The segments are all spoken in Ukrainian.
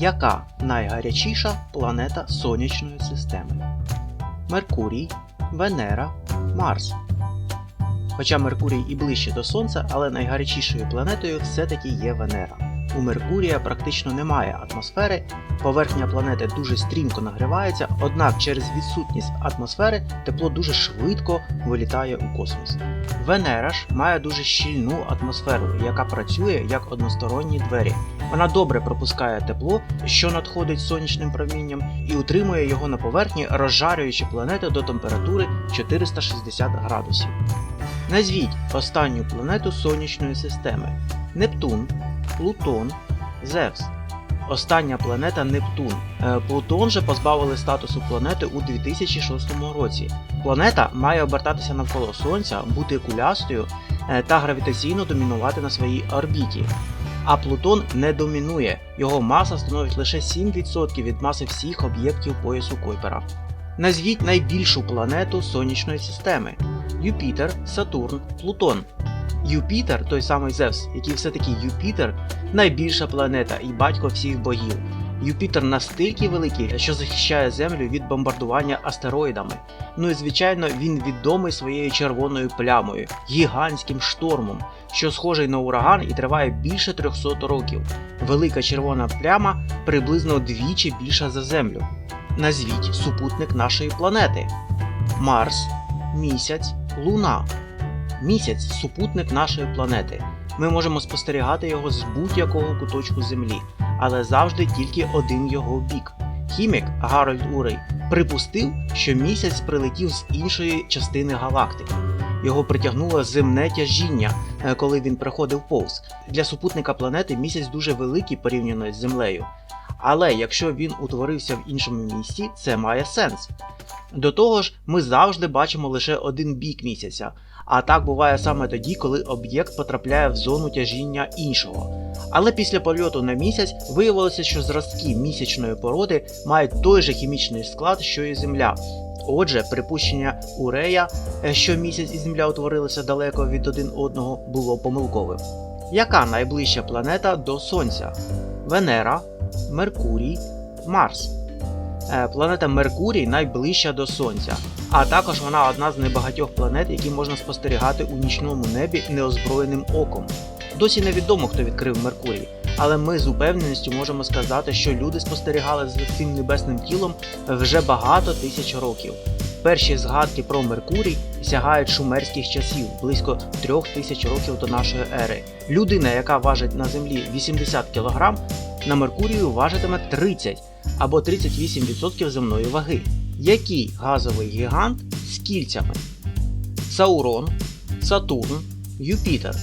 Яка найгарячіша планета Сонячної системи? Меркурій, Венера, Марс. Хоча Меркурій і ближче до Сонця, але найгарячішою планетою все-таки є Венера. У Меркурія практично немає атмосфери, поверхня планети дуже стрімко нагрівається, однак через відсутність атмосфери тепло дуже швидко вилітає у космос. Венера ж має дуже щільну атмосферу, яка працює як односторонні двері. Вона добре пропускає тепло, що надходить сонячним промінням, і утримує його на поверхні, розжарюючи планету до температури 460 градусів. Назвіть останню планету сонячної системи: Нептун, Плутон, Зевс. Остання планета Нептун. Е, Плутон же позбавили статусу планети у 2006 році. Планета має обертатися навколо Сонця, бути кулястою е, та гравітаційно домінувати на своїй орбіті. А Плутон не домінує, його маса становить лише 7% від маси всіх об'єктів поясу Койпера. Назвіть найбільшу планету сонячної системи: Юпітер, Сатурн, Плутон. Юпітер, той самий Зевс, який все-таки Юпітер, найбільша планета і батько всіх богів. Юпітер настільки великий, що захищає Землю від бомбардування астероїдами. Ну і звичайно, він відомий своєю червоною плямою, гігантським штормом, що схожий на ураган і триває більше 300 років. Велика червона пляма приблизно двічі більша за Землю. Назвіть супутник нашої планети: Марс, Місяць, Луна. Місяць супутник нашої планети. Ми можемо спостерігати його з будь-якого куточку Землі, але завжди тільки один його бік. Хімік Гарольд Урей припустив, що місяць прилетів з іншої частини галактики. Його притягнуло земне тяжіння, е, коли він проходив повз. Для супутника планети місяць дуже великий порівняно з Землею. Але якщо він утворився в іншому місці, це має сенс. До того ж, ми завжди бачимо лише один бік місяця, а так буває саме тоді, коли об'єкт потрапляє в зону тяжіння іншого. Але після польоту на місяць виявилося, що зразки місячної породи мають той же хімічний склад, що і Земля. Отже, припущення Урея, е, що місяць і Земля утворилися далеко від один одного, було помилковим. Яка найближча планета до Сонця? Венера, Меркурій, Марс. Е, Планета Меркурій найближча до Сонця, а також вона одна з небагатьох планет, які можна спостерігати у нічному небі неозброєним оком. Досі невідомо, хто відкрив Меркурій, але ми з упевненістю можемо сказати, що люди спостерігали за цим небесним тілом вже багато тисяч років. Перші згадки про Меркурій сягають шумерських часів близько трьох тисяч років до нашої ери. Людина, яка важить на землі 80 кг, на Меркурію важитиме 30 або 38% земної ваги. Який газовий гігант з кільцями? Саурон, Сатурн, Юпітер.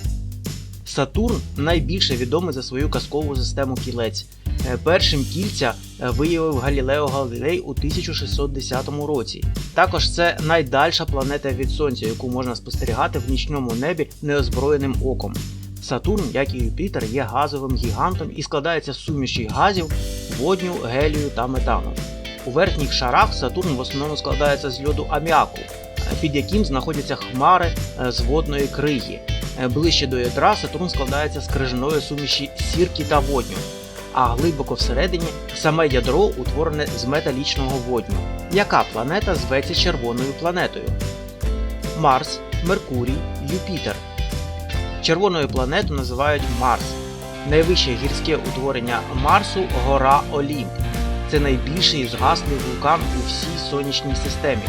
Сатурн найбільше відомий за свою казкову систему кілець. Е, Першим кільця е, виявив Галілео Галілей у 1610 році. Також це найдальша планета від Сонця, яку можна спостерігати в нічному небі неозброєним оком. Сатурн, як і Юпітер, є газовим гігантом і складається з суміші газів, водню, гелію та метану. У верхніх шарах Сатурн в основному складається з льоду аміаку, під яким знаходяться хмари е, з водної криги. Е, Ближче до ядра Сатурн складається з крижаної суміші сірки та водню, а глибоко всередині саме ядро утворене з металічного водню. Яка планета зветься червоною планетою? Марс, Меркурій, Юпітер. Червоною планету називають Марс. Найвище гірське утворення Марсу гора Олімп. Це найбільший згаслий вулкан у всій сонячній системі.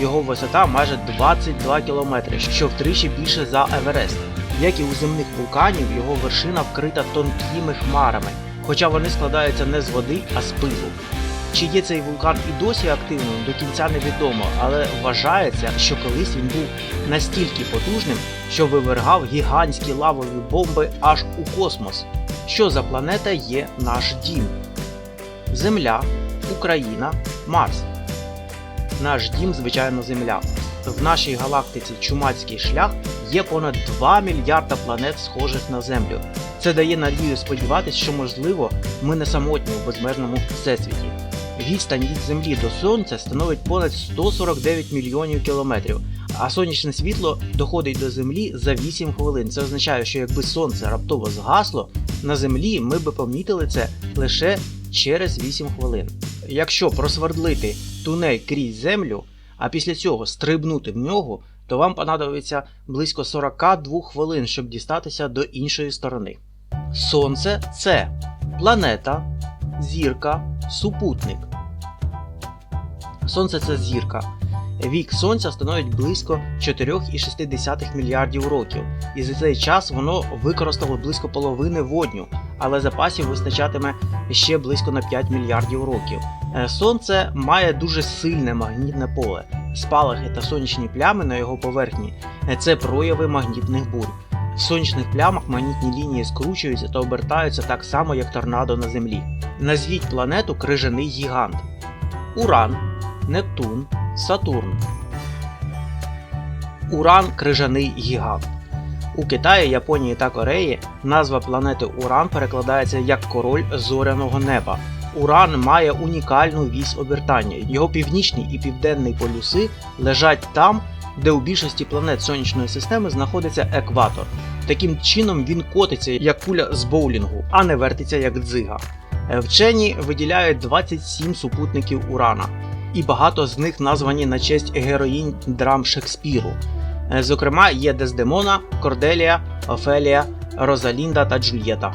Його висота майже 22 км, що втричі більше за Еверест. Як і у земних вулканів, його вершина вкрита тонкими хмарами, хоча вони складаються не з води, а з пилу. Чи є цей вулкан і досі активним, до кінця невідомо, але вважається, що колись він був настільки потужним, що вивергав гігантські лавові бомби аж у космос. Що за планета є наш дім? Земля, Україна, Марс. Наш дім, звичайно, Земля. В нашій галактиці Чумацький шлях є понад 2 мільярда планет, схожих на Землю. Це дає надію сподіватися, що можливо ми не самотні у безмежному всесвіті. Відстань від Землі до Сонця становить понад 149 мільйонів кілометрів, а сонячне світло доходить до Землі за 8 хвилин. Це означає, що якби сонце раптово згасло, на Землі ми би помітили це лише через 8 хвилин. Якщо просвердлити тунель крізь землю, а після цього стрибнути в нього, то вам понадобиться близько 42 хвилин, щоб дістатися до іншої сторони. Сонце це планета, зірка, супутник. Сонце це зірка. Вік Сонця становить близько 4,6 мільярдів років, і за цей час воно використало близько половини водню, але запасів вистачатиме ще близько на 5 мільярдів років. Е, Сонце має дуже сильне магнітне поле. Спалахи та сонячні плями на його поверхні е, це прояви магнітних бурь. В сонячних плямах магнітні лінії скручуються та обертаються так само, як торнадо на Землі. Назвіть планету крижаний гігант: Уран, Нептун, Сатурн. Уран крижаний гігант. У Китаї, Японії та Кореї назва планети Уран перекладається як король зоряного неба. Уран має унікальну вісь обертання. Його північний і південний полюси лежать там, де у більшості планет сонячної системи знаходиться екватор. Таким чином він котиться як куля з боулінгу, а не вертиться як дзига. Е, Вчені виділяють 27 супутників Урана, і багато з них названі на честь героїнь драм Шекспіру. Е, Зокрема, є Дездемона, Корделія, Офелія, Розалінда та Джульєта.